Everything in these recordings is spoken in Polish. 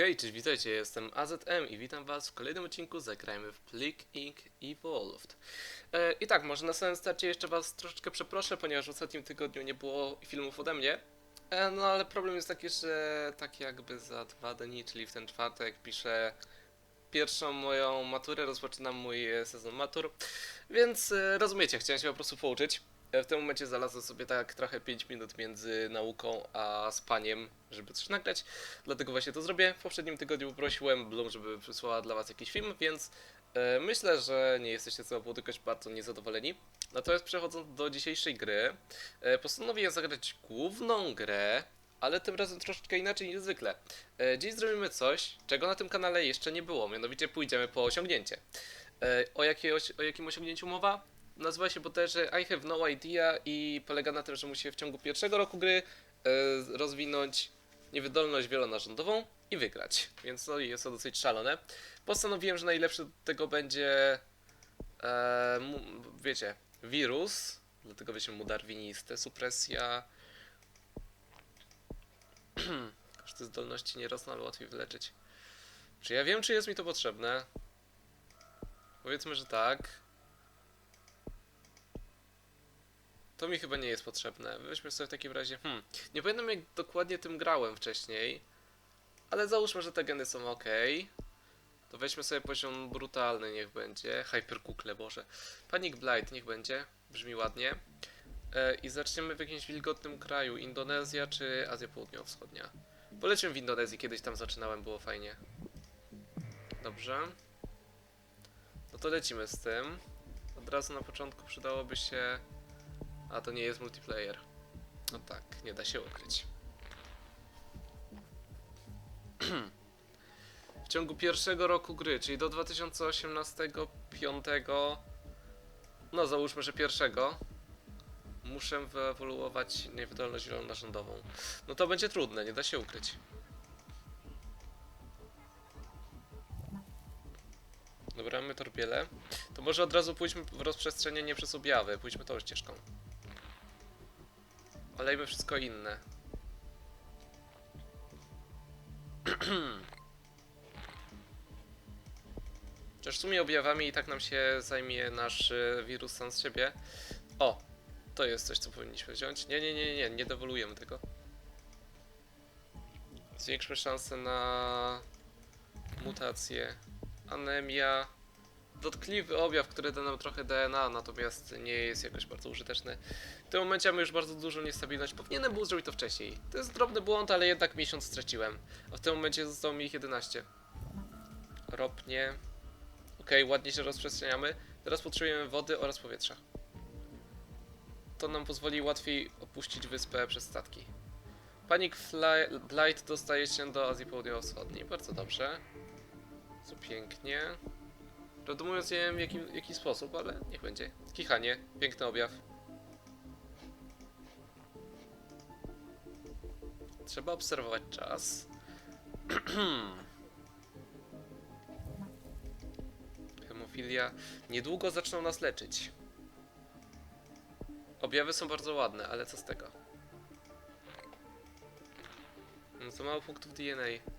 Hej, cześć, witajcie, jestem AZM i witam was w kolejnym odcinku Zagrajmy w Click Inc. Evolved. E, I tak, może na samym starcie jeszcze was troszeczkę przeproszę, ponieważ w ostatnim tygodniu nie było filmów ode mnie. E, no ale problem jest taki, że tak jakby za dwa dni, czyli w ten czwartek piszę pierwszą moją maturę, rozpoczynam mój sezon matur, więc e, rozumiecie, chciałem się po prostu pouczyć. W tym momencie znalazłem sobie tak trochę 5 minut między nauką a spaniem, żeby coś nagrać. Dlatego właśnie to zrobię. W poprzednim tygodniu poprosiłem Bloom, żeby przysłała dla Was jakiś film, więc e, myślę, że nie jesteście z tego jakoś bardzo niezadowoleni. Natomiast przechodząc do dzisiejszej gry, e, postanowiłem zagrać główną grę, ale tym razem troszeczkę inaczej niż zwykle. E, dziś zrobimy coś, czego na tym kanale jeszcze nie było, mianowicie pójdziemy po osiągnięcie. E, o, jakiej, osi- o jakim osiągnięciu mowa? Nazywa się bodajże I have no idea i polega na tym, że musi w ciągu pierwszego roku gry e, rozwinąć niewydolność wielonarządową i wygrać. Więc no jest to dosyć szalone. Postanowiłem, że najlepszy do tego będzie e, wiecie, wirus, dlatego weźmy mu darwinistę, supresja. Koszty zdolności nie rosną, ale łatwiej wyleczyć. Czy ja wiem, czy jest mi to potrzebne? Powiedzmy, że tak. To mi chyba nie jest potrzebne. Weźmy sobie w takim razie. Hmm. Nie pamiętam jak dokładnie tym grałem wcześniej. Ale załóżmy, że te geny są ok. To weźmy sobie poziom brutalny, niech będzie. Hyperkukle, boże. Panic Blight, niech będzie. Brzmi ładnie. E, I zaczniemy w jakimś wilgotnym kraju. Indonezja czy Azja Południowo-Wschodnia. Polecimy w Indonezji, kiedyś tam zaczynałem, było fajnie. Dobrze. No to lecimy z tym. Od razu na początku przydałoby się... A to nie jest multiplayer. No tak, nie da się ukryć. w ciągu pierwszego roku gry, czyli do 2018 5, no załóżmy, że pierwszego, muszę wyewoluować niewydolność zielonarządową. No to będzie trudne, nie da się ukryć. Dobra, mamy torbiele. To może od razu pójdźmy w rozprzestrzenienie przez objawy. Pójdźmy tą ścieżką. Olejmy wszystko inne. Chociaż w sumie objawami i tak nam się zajmie nasz y, wirus sam z siebie. O! To jest coś, co powinniśmy wziąć. Nie, nie, nie, nie, nie dewoluujemy tego. Zwiększmy szanse na mutację. Anemia. Dotkliwy objaw, który da nam trochę DNA, natomiast nie jest jakoś bardzo użyteczny. W tym momencie mamy już bardzo dużą niestabilność. Powinienem był zrobić to wcześniej. To jest drobny błąd, ale jednak miesiąc straciłem. A w tym momencie zostało mi ich 11. Ropnie. Okej, ładnie się rozprzestrzeniamy. Teraz potrzebujemy wody oraz powietrza. To nam pozwoli łatwiej opuścić wyspę przez statki. Panic Fly, Blight dostaje się do Azji Południowo-Wschodniej. Bardzo dobrze. Co pięknie. Prawdę mówiąc, nie wiem w jaki, jaki sposób, ale niech będzie. Kichanie, piękny objaw. Trzeba obserwować czas. Hemofilia. Niedługo zaczną nas leczyć. Objawy są bardzo ładne, ale co z tego? No to mało punktów DNA.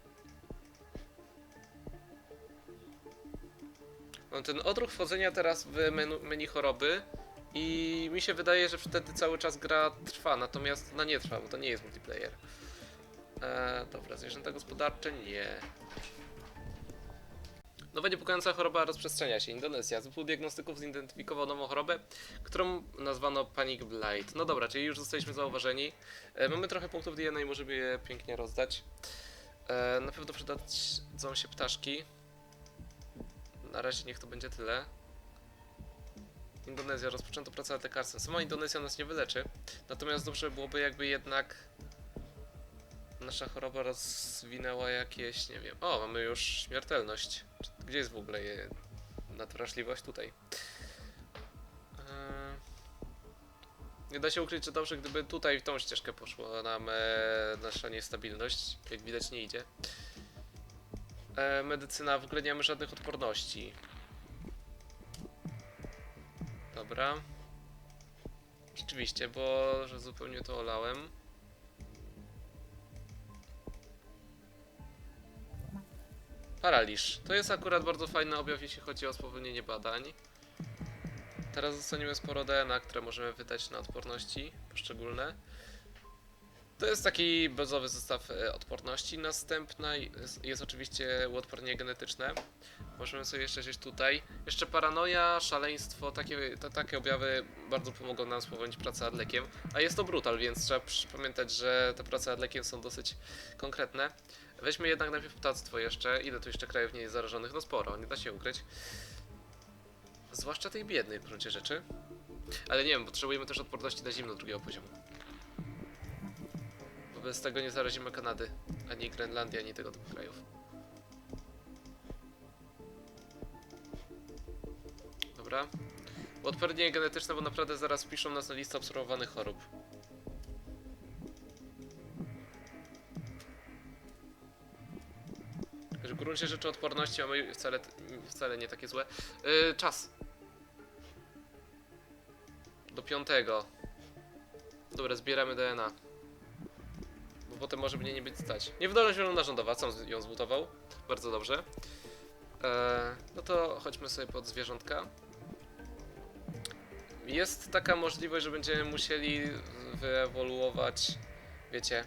Mam ten odruch wchodzenia teraz w menu, menu choroby i mi się wydaje, że wtedy cały czas gra trwa, natomiast ona nie trwa, bo to nie jest multiplayer. Eee, dobra, zwierzęta gospodarcze nie. Nowa niepokojąca choroba rozprzestrzenia się. Indonezja. Zespół diagnostyków zidentyfikował nową chorobę, którą nazwano Panic Blight. No dobra, czyli już zostaliśmy zauważeni. E, mamy trochę punktów DNA i możemy je pięknie rozdać. E, na pewno przydadzą się ptaszki. Na razie niech to będzie tyle. Indonezja, rozpoczęto pracę nad lekarstwem. Sama Indonezja nas nie wyleczy. Natomiast dobrze byłoby jakby jednak nasza choroba rozwinęła jakieś, nie wiem. O, mamy już śmiertelność. Gdzie jest w ogóle je natrażliwość? Tutaj. Eee, Nie da się ukryć, że dobrze, gdyby tutaj w tą ścieżkę poszła nam e, nasza niestabilność. Jak widać nie idzie. E, medycyna, w ogóle nie mamy żadnych odporności. Dobra. Rzeczywiście, bo że zupełnie to olałem. Paraliż. To jest akurat bardzo fajny objaw, jeśli chodzi o spowolnienie badań. Teraz dostaniemy sporo DNA, które możemy wydać na odporności poszczególne. To jest taki bazowy zestaw e, odporności. Następna jest, oczywiście uodpornienie genetyczne. Możemy sobie jeszcze wziąć tutaj. Jeszcze paranoja, szaleństwo, takie, to, takie objawy bardzo pomogą nam spowolnić pracę nad lekiem. A jest to brutal, więc trzeba pamiętać, że te prace nad lekiem są dosyć konkretne. Weźmy jednak najpierw ptactwo jeszcze. Ile tu jeszcze krajów nie jest zarażonych? No sporo, nie da się ukryć. Zwłaszcza tej biednej w gruncie rzeczy. Ale nie wiem, potrzebujemy też odporności na zimno drugiego poziomu. Bez tego nie zarazimy Kanady, ani Grenlandii, ani tego typu krajów. Dobra. Odpornienie genetyczne, bo naprawdę zaraz wpiszą nas na listę obserwowanych chorób. W gruncie rzeczy odporności mamy wcale, wcale nie takie złe. Yy, czas. Do piątego. Dobra, zbieramy DNA. Bo potem może mnie nie być stać. Niewydolność zielona rządowa, sam ją zbudował. Bardzo dobrze. Eee, no to chodźmy sobie pod zwierzątka. Jest taka możliwość, że będziemy musieli wyewoluować, wiecie,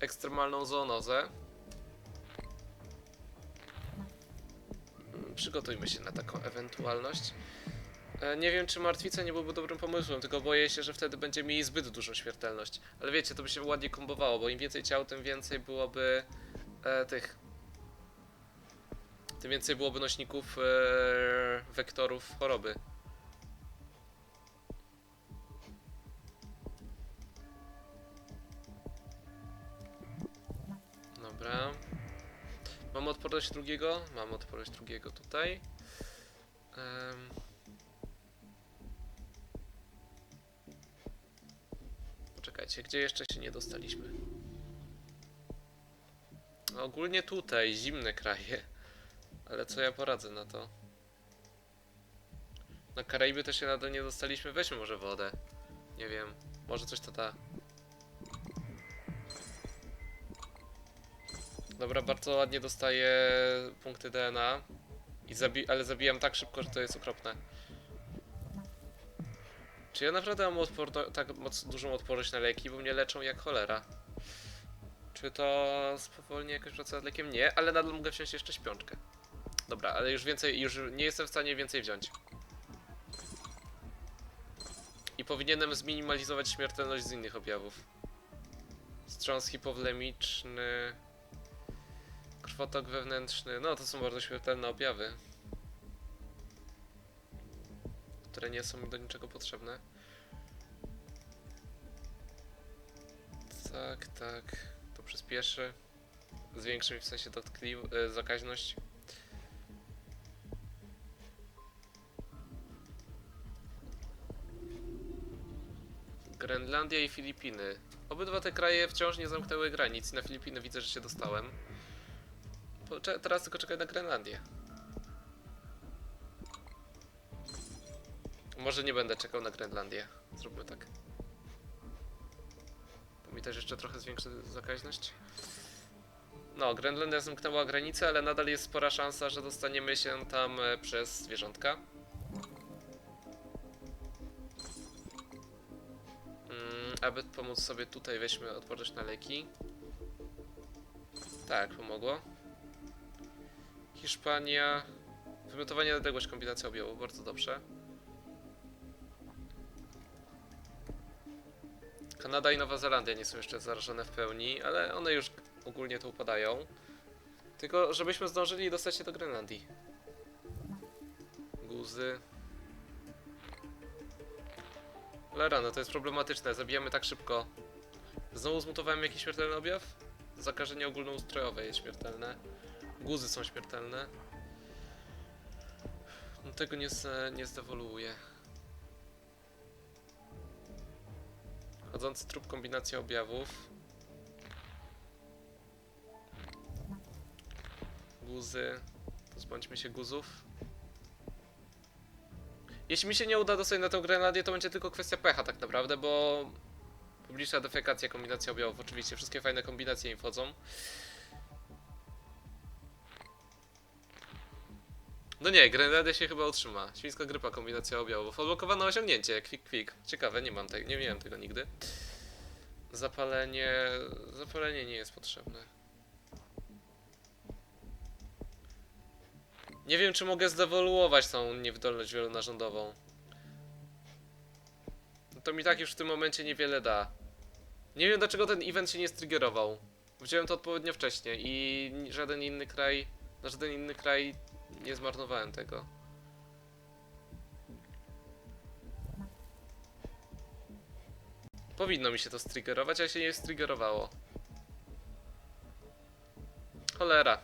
ekstremalną zoonozę. Mm, Przygotujmy się na taką ewentualność. E, Nie wiem, czy martwica nie byłby dobrym pomysłem, tylko boję się, że wtedy będzie mieli zbyt dużą śmiertelność. Ale wiecie, to by się ładnie kombowało, bo im więcej ciał, tym więcej byłoby e, tych. Tym więcej byłoby nośników e, wektorów choroby. Dobra. Mamy odporność drugiego? Mamy odporność drugiego tutaj. Em. Poczekajcie, gdzie jeszcze się nie dostaliśmy? No, ogólnie tutaj, zimne kraje. Ale co ja poradzę na to? Na Karaiby też się nadal nie dostaliśmy. Weźmy może wodę. Nie wiem. Może coś to da. Dobra, bardzo ładnie dostaję punkty DNA. I zabi ale zabijam tak szybko, że to jest okropne. Czy ja naprawdę mam odporno- tak moc dużą odporność na leki, bo mnie leczą jak cholera? Czy to spowolni jakoś pracę nad lekiem? Nie, ale nadal mogę wziąć jeszcze śpiączkę. Dobra, ale już więcej, już nie jestem w stanie więcej wziąć. I powinienem zminimalizować śmiertelność z innych objawów. Wstrząs hipowlemiczny, krwotok wewnętrzny, no to są bardzo śmiertelne objawy. Które nie są mi do niczego potrzebne. Tak, tak. To przyspieszy. Zwiększy mi w sensie dotkliw- e, zakaźność. Grenlandia i Filipiny. Obydwa te kraje wciąż nie zamknęły granic. Na Filipiny widzę, że się dostałem. Pocze- teraz tylko czekaj na Grenlandię. Może nie będę czekał na Grenlandię. Zróbmy tak. To mi też jeszcze trochę zwiększy zakaźność. No, Grenlandia zamknęła granicę, ale nadal jest spora szansa, że dostaniemy się tam e, przez zwierzątka. Mm, aby pomóc sobie tutaj, weźmy odporność na leki. Tak, pomogło. Hiszpania. Wymiotowanie odległość, kombinacja objawów, bardzo dobrze. Kanada i Nowa Zelandia nie są jeszcze zarażone w pełni, ale one już ogólnie tu upadają. Tylko żebyśmy zdążyli dostać się do Grenlandii. Guzy. Cholera, no to jest problematyczne, zabijamy tak szybko. Znowu zmutowałem jakiś śmiertelny objaw? Zakażenie ogólnoustrojowe jest śmiertelne. Guzy są śmiertelne. No tego nie, z, nie zdewoluuje. Chodzący trup kombinacja objawów. Guzy. Pozbądźmy się guzów. Jeśli mi się nie uda dostać na tę Grenadię, to będzie tylko kwestia pecha tak naprawdę, bo publiczna defekacja, kombinacja objawów, oczywiście wszystkie fajne kombinacje im wchodzą. No nie, Grenlandia się chyba utrzyma. Świńska grypa, kombinacja objawów. Odblokowane osiągnięcie, quick quick. Ciekawe, nie mam tego, nie miałem tego nigdy. Zapalenie... Zapalenie nie jest potrzebne. Nie wiem, czy mogę zdewoluować tą niewydolność wielonarządową. No To mi tak już w tym momencie niewiele da. Nie wiem, dlaczego ten event się nie striggerował. Wziąłem to odpowiednio wcześnie i żaden inny kraj... Na żaden inny kraj nie zmarnowałem tego. Powinno mi się to striggerować, ale się nie striggerowało. Cholera.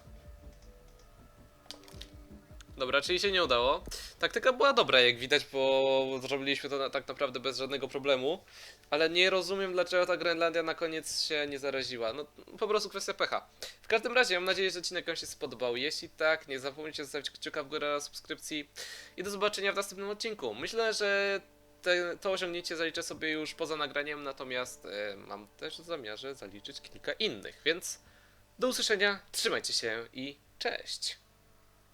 Dobra, czyli się nie udało. Taktyka była dobra, jak widać, bo zrobiliśmy to na, tak naprawdę bez żadnego problemu. Ale nie rozumiem, dlaczego ta Grenlandia na koniec się nie zaraziła. No, po prostu kwestia pecha. W każdym razie, mam nadzieję, że odcinek Wam się spodobał. Jeśli tak, nie zapomnijcie zostawić kciuka w górę, subskrypcji i do zobaczenia w następnym odcinku. Myślę, że te, to osiągnięcie zaliczę sobie już poza nagraniem, natomiast e, mam też w zamiarze zaliczyć kilka innych, więc do usłyszenia, trzymajcie się i cześć!